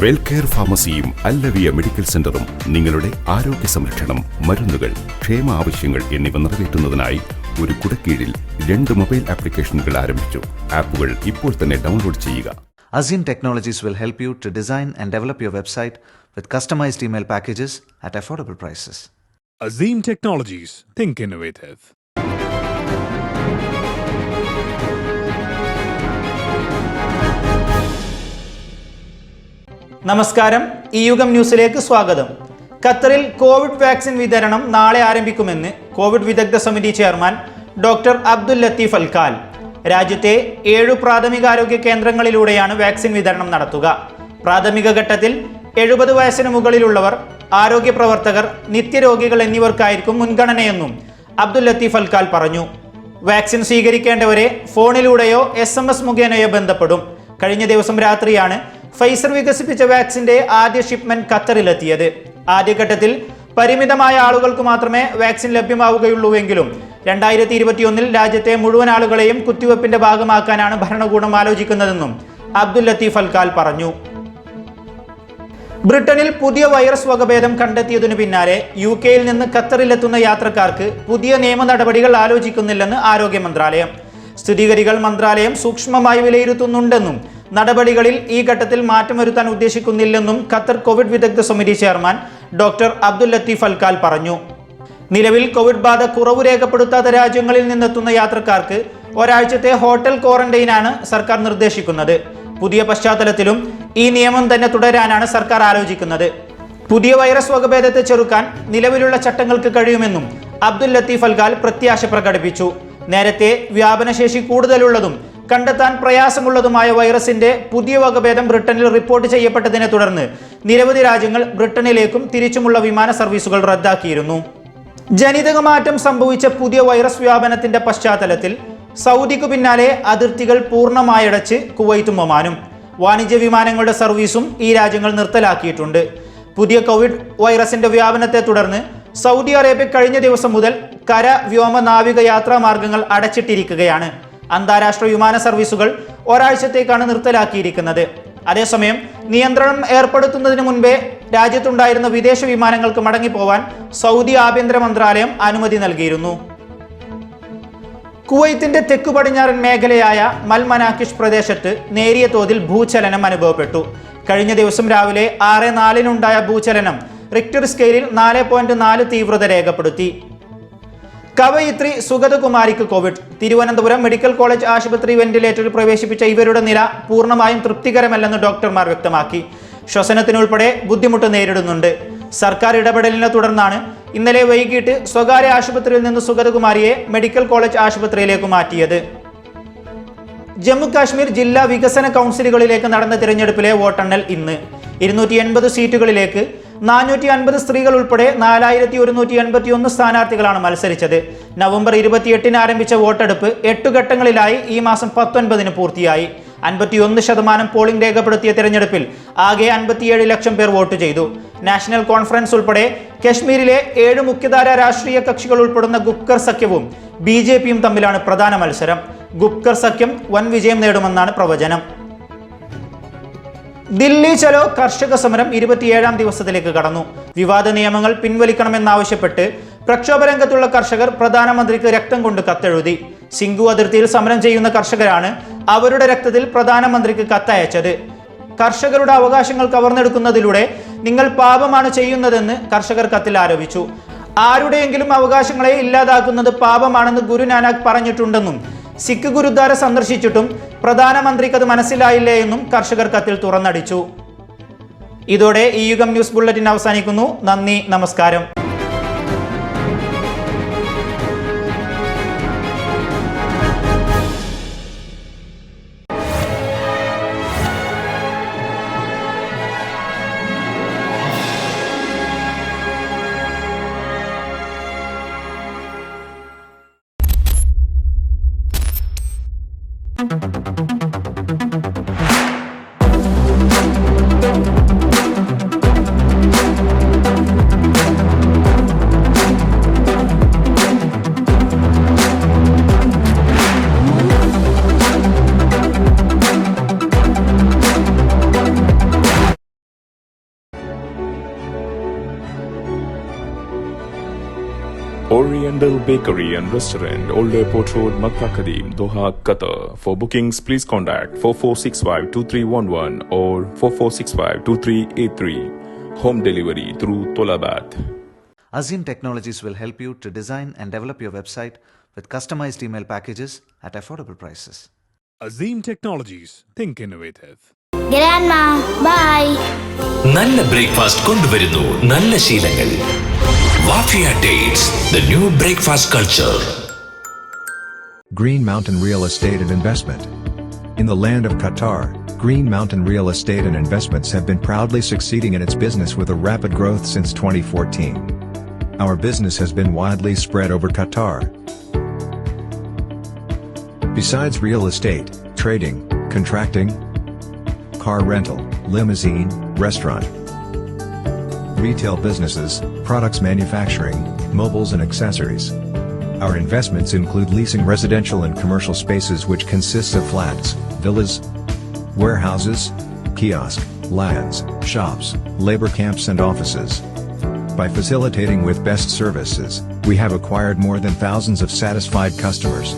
Wellcare ഫാർമസിയും അല്ലവിയ medical സെന്ററും നിങ്ങളുടെ ആരോഗ്യ സംരക്ഷണം മരുന്നുകൾ ക്ഷേമ ആവശ്യങ്ങൾ എന്നിവ നിറവേറ്റുന്നതിനായി ഒരു കുടക്കീഴിൽ രണ്ട് മൊബൈൽ ആപ്ലിക്കേഷനുകൾ ആരംഭിച്ചു. ആപ്പുകൾ ഇപ്പോൾ തന്നെ ഡൗൺലോഡ് ചെയ്യുക. Azeem technologies will help you to design and develop your website with customised email packages at affordable prices Azeem technologies think innovative നമസ്കാരം. ഈ യുഗം ന്യൂസിലേക്ക് സ്വാഗതം. ഖത്തറിൽ കോവിഡ് വാക്സിൻ വിതരണം നാളെ ആരംഭിക്കുമെന്ന് കോവിഡ് വിദഗ്ധ സമിതി chairman doctor Abdul Latif Alkhal. രാജ്യത്തെ ഏഴു പ്രാഥമികാരോഗ്യ കേന്ദ്രങ്ങളിലൂടെയാണ് വാക്സിൻ വിതരണം നടത്തുക. പ്രാഥമിക ഘട്ടത്തിൽ എഴുപത് വയസ്സിന് മുകളിലുള്ളവർ ആരോഗ്യ പ്രവർത്തകർ നിത്യരോഗികൾ എന്നിവർക്കായിരിക്കും മുൻഗണനയെന്നും അബ്ദുൽ ലത്തീഫ് അൽഖാൽ പറഞ്ഞു. വാക്സിൻ സ്വീകരിക്കേണ്ടവരെ ഫോണിലൂടെയോ എസ് എം എസ് മുഖേനയോ ബന്ധപ്പെടും. കഴിഞ്ഞ ദിവസം രാത്രിയാണ് ഫൈസർ വികസിപ്പിച്ച വാക്സിന്റെ ആദ്യ ഷിപ്മെന്റ് ഖത്തറിലെത്തിയത്. ആദ്യഘട്ടത്തിൽ പരിമിതമായ ആളുകൾക്ക് മാത്രമേ വാക്സിൻ ലഭ്യമാവുകയുള്ളൂവെങ്കിലും രണ്ടായിരത്തി ഇരുപത്തിയൊന്നിൽ രാജ്യത്തെ മുഴുവൻ ആളുകളെയും കുത്തിവെപ്പിന്റെ ഭാഗമാക്കാനാണ് ഭരണകൂടം ആലോചിക്കുന്നതെന്നും അബ്ദുൽ ലത്തീഫ് അൽക്കാൽ പറഞ്ഞു. ബ്രിട്ടനിൽ പുതിയ വൈറസ് വകഭേദം കണ്ടെത്തിയതിനു പിന്നാലെ യു കെയിൽ നിന്ന് ഖത്തറിലെത്തുന്ന യാത്രക്കാർക്ക് പുതിയ നിയമ നടപടികൾ ആലോചിക്കുന്നില്ലെന്ന് ആരോഗ്യ മന്ത്രാലയം. സ്ഥിതിഗതികൾ മന്ത്രാലയം സൂക്ഷ്മമായി വിലയിരുത്തുന്നുണ്ടെന്നും നടപടികളിൽ ഈ ഘട്ടത്തിൽ മാറ്റം വരുത്താൻ ഉദ്ദേശിക്കുന്നില്ലെന്നും ഖത്തർ കോവിഡ് വിദഗ്ധ സമിതി chairman doctor Abdul Latif Alkhal പറഞ്ഞു. നിലവിൽ കോവിഡ് ബാധ കുറവ് രേഖപ്പെടുത്താത്ത രാജ്യങ്ങളിൽ നിന്നെത്തുന്ന യാത്രക്കാർക്ക് ഒരാഴ്ചത്തെ ഹോട്ടൽ ക്വാറന്റൈനാണ് സർക്കാർ നിർദ്ദേശിക്കുന്നത്. പുതിയ പശ്ചാത്തലത്തിലും ഈ നിയമം തന്നെ തുടരാനാണ് സർക്കാർ ആലോചിക്കുന്നത്. പുതിയ വൈറസ് വകഭേദത്തെ ചെറുക്കാൻ നിലവിലുള്ള ചട്ടങ്ങൾക്ക് കഴിയുമെന്നും അബ്ദുൽ ലത്തീഫ് അൽഗാൽ പ്രത്യാശ പ്രകടിപ്പിച്ചു. നേരത്തെ വ്യാപനശേഷി കൂടുതലുള്ളതും കണ്ടെത്താൻ പ്രയാസമുള്ളതുമായ വൈറസിന്റെ പുതിയ വകഭേദം ബ്രിട്ടനിൽ റിപ്പോർട്ട് ചെയ്യപ്പെട്ടതിനെ തുടർന്ന് നിരവധി രാജ്യങ്ങൾ ബ്രിട്ടനിലേക്കും തിരിച്ചുമുള്ള വിമാന സർവീസുകൾ റദ്ദാക്കിയിരുന്നു. ജനിതക മാറ്റം സംഭവിച്ച പുതിയ വൈറസ് വ്യാപനത്തിന്റെ പശ്ചാത്തലത്തിൽ സൗദിക്കു പിന്നാലെ അതിർത്തികൾ പൂർണമായടച്ച് കുവൈത്തും ഒമാനും. വാണിജ്യ വിമാനങ്ങളുടെ സർവീസും ഈ രാജ്യങ്ങൾ നിർത്തലാക്കിയിട്ടുണ്ട്. പുതിയ കോവിഡ് വൈറസിന്റെ വ്യാപനത്തെ തുടർന്ന് സൗദി അറേബ്യ കഴിഞ്ഞ ദിവസം മുതൽ കര വ്യോമ നാവിക യാത്രാ മാർഗങ്ങൾ അടച്ചിട്ടിരിക്കുകയാണ്. അന്താരാഷ്ട്ര വിമാന സർവീസുകൾ ഒരാഴ്ചത്തേക്കാണ് നിർത്തലാക്കിയിരിക്കുന്നത്. അതേസമയം നിയന്ത്രണം ഏർപ്പെടുത്തുന്നതിന് മുൻപേ രാജ്യത്തുണ്ടായിരുന്ന വിദേശ വിമാനങ്ങൾക്ക് മടങ്ങിപ്പോവാൻ സൗദി ആഭ്യന്തര മന്ത്രാലയം അനുമതി നൽകിയിരുന്നു. കുവൈത്തിന്റെ തെക്കു പടിഞ്ഞാറൻ മേഖലയായ മൽമനാക്കിഷ് പ്രദേശത്ത് നേരിയ തോതിൽ ഭൂചലനം അനുഭവപ്പെട്ടു. കഴിഞ്ഞ ദിവസം രാവിലെ ആറ് നാലിനുണ്ടായ ഭൂചലനം റിക്ടർ സ്കെയിലിൽ നാല് പോയിന്റ് നാല് തീവ്രത രേഖപ്പെടുത്തി. കവയിത്രി സുഗതകുമാരിക്ക് കോവിഡ്. തിരുവനന്തപുരം മെഡിക്കൽ കോളേജ് ആശുപത്രി വെന്റിലേറ്ററിൽ പ്രവേശിപ്പിച്ച ഇവരുടെ നില പൂർണമായും തൃപ്തികരമല്ലെന്ന് ഡോക്ടർമാർ വ്യക്തമാക്കി. ശ്വസനത്തിനുൾപ്പെടെ ബുദ്ധിമുട്ട് നേരിടുന്നുണ്ട്. സർക്കാർ ഇടപെടലിനെ തുടർന്നാണ് ഇന്നലെ വൈകിട്ട് സ്വകാര്യ ആശുപത്രിയിൽ നിന്ന് സുഗതകുമാരിയെ മെഡിക്കൽ കോളേജ് ആശുപത്രിയിലേക്ക് മാറ്റിയത്. ജമ്മു കാശ്മീർ ജില്ലാ വികസന കൗൺസിലുകളിലേക്ക് നടന്ന തിരഞ്ഞെടുപ്പിലെ വോട്ടെണ്ണൽ ഇന്ന്. ഇരുന്നൂറ്റി സീറ്റുകളിലേക്ക് നാനൂറ്റി അൻപത് സ്ത്രീകൾ ഉൾപ്പെടെ നാലായിരത്തി ഒരുന്നൂറ്റി എൺപത്തി ഒന്ന് സ്ഥാനാർത്ഥികളാണ് മത്സരിച്ചത്. നവംബർ ഇരുപത്തിയെട്ടിന് ആരംഭിച്ച വോട്ടെടുപ്പ് എട്ട് ഘട്ടങ്ങളിലായി ഈ മാസം പത്തൊൻപതിന് പൂർത്തിയായി. അൻപത്തിയൊന്ന് ശതമാനം പോളിംഗ് രേഖപ്പെടുത്തിയ തെരഞ്ഞെടുപ്പിൽ ആകെ അൻപത്തിയേഴ് ലക്ഷം പേർ വോട്ട് ചെയ്തു. നാഷണൽ കോൺഫറൻസ് ഉൾപ്പെടെ കശ്മീരിലെ ഏഴ് മുഖ്യധാര രാഷ്ട്രീയ കക്ഷികൾ ഉൾപ്പെടുന്ന ഗുപ്കർ സഖ്യവും ബി തമ്മിലാണ് പ്രധാന മത്സരം. ഗുപ്കർ സഖ്യം വൻ വിജയം നേടുമെന്നാണ് പ്രവചനം. ദില്ലി ചലോ കർഷക സമരം ഇരുപത്തിയേഴാം ദിവസത്തിലേക്ക് കടന്നു. വിവാദ നിയമങ്ങൾ പിൻവലിക്കണമെന്നാവശ്യപ്പെട്ട് പ്രക്ഷോഭ രംഗത്തുള്ള കർഷകർ പ്രധാനമന്ത്രിക്ക് രക്തം കൊണ്ട് കത്തെഴുതി. സിംഗു അതിർത്തിയിൽ സമരം ചെയ്യുന്ന കർഷകരാണ് അവരുടെ രക്തത്തിൽ പ്രധാനമന്ത്രിക്ക് കത്തയച്ചത്. കർഷകരുടെ അവകാശങ്ങൾ കവർന്നെടുക്കുന്നതിലൂടെ നിങ്ങൾ പാപമാണ് ചെയ്യുന്നതെന്ന് കർഷകർ കത്തിൽ ആരോപിച്ചു. ആരുടെയെങ്കിലും അവകാശങ്ങളെ ഇല്ലാതാക്കുന്നത് പാപമാണെന്ന് ഗുരുനാനാക്ക് പറഞ്ഞിട്ടുണ്ടെന്നും സിഖ് ഗുരുദ്വാര സന്ദർശിച്ചിട്ടും പ്രധാനമന്ത്രിക്ക് അത് മനസ്സിലായില്ലേ എന്നും കർഷകർ കത്തിൽ തുറന്നടിച്ചു. ഇതോടെ ഈ യുഗം ന്യൂസ് ബുള്ളറ്റിൻ അവസാനിക്കുന്നു. നന്ദി നമസ്കാരം. Oriental Bakery and Restaurant, Old Airport Road, Makkah Kadim, Doha, Qatar. For bookings, please contact 4465-2311 or 4465-2383. Home delivery through Tolabat. Azim Technologies will help you to design and develop your website with customized email packages at affordable prices. Azim Technologies. Think innovative. Grandma, bye. നല്ല breakfast കൊണ്ടുവരുന്നു നല്ല ശീലങ്ങൾ Mafia dates the new breakfast culture. Green Mountain Real Estate and Investment. In the land of Qatar, Green Mountain Real Estate and Investments have been proudly succeeding in its business with a rapid growth since 2014. Our business has been widely spread over Qatar. Besides real estate, trading, contracting, car rental, limousine, restaurant, retail businesses, products manufacturing, mobiles and accessories. Our investments include leasing residential and commercial spaces which consists of flats, villas, warehouses, kiosk, lands, shops, labor camps and offices. By facilitating with best services, we have acquired more than thousands of satisfied customers.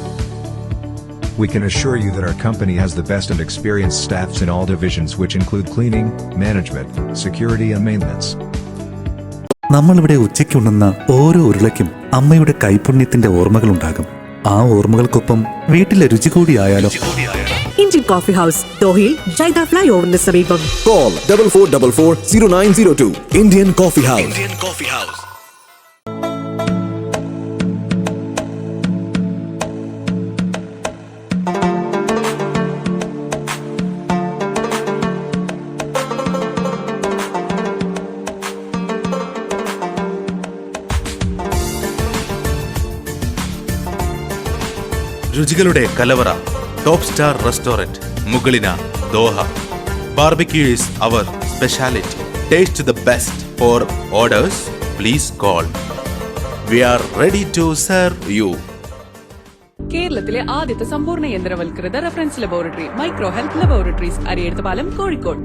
We can assure you that our company has the best and experienced staffs in all divisions which include cleaning, management, security and maintenance. നമ്മളിവിടെ ഉച്ചയ്ക്കുണ്ടെന്ന ഓരോ ഉരുളയ്ക്കും അമ്മയുടെ കൈപുണ്യത്തിന്റെ ഓർമ്മകളുണ്ടാകും. ആ ഓർമ്മകൾക്കൊപ്പം വീട്ടിലെ രുചി കൂടിയായാലോ? Indian coffee house ദോഹയിൽ ജൈദ ഫ്ലൈ ഓവറിന് സമീപം. Double four zero nine zero two Indian coffee house Indian coffee House. രുചികളുടെ കലവറ top star restaurant മുകളിന Doha. Barbecues our speciality taste the best for orders please call we are ready to serve you കേരളത്തിലെ ആദ്യത്തെ സമ്പൂർണ യന്ത്രവൽകൃത reference laboratory micro health laboratories Arayidathupalam Kozhikode.